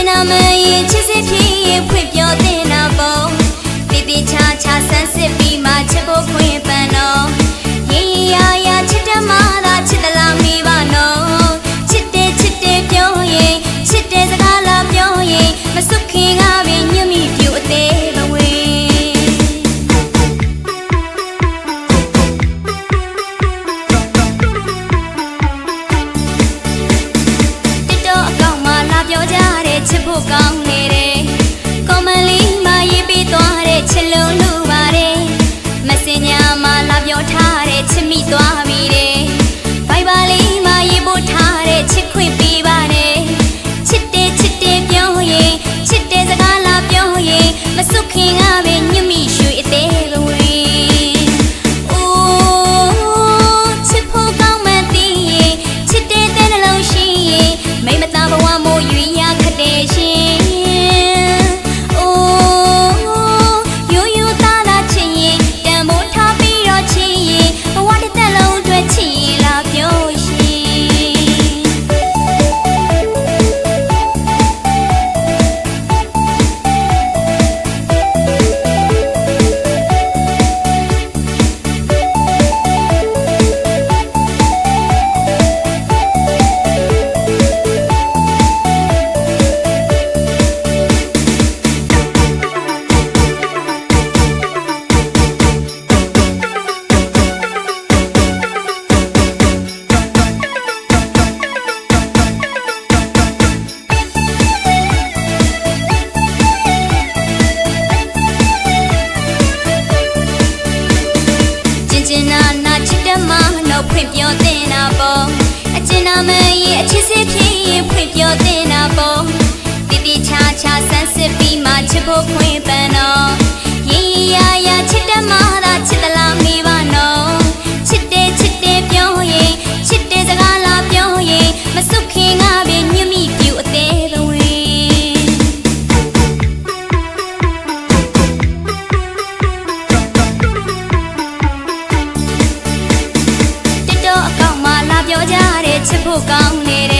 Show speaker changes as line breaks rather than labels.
င်နာမရင်ချစ်စစ်ဖြစ်ရင်ဖွင့်ပြောတင်နာပုံပြပြချာချာဆန်းစစ်ပြီးမှချစ်ဖို့ခွင့်ပန်တော့ ဖွင့်ပြောတင်တာပေါ့အကျဉ်းနာမရဲ့အချစ်စစ်ဖြစ်ရင်ဖွင့်ပြောတင်တာပေါ့တိတိချာချာဆန်းစစ်ပြီးမှချစ်ဖို့ဖွင့် ချစ်ဖို့ကောင်းနေတဲ့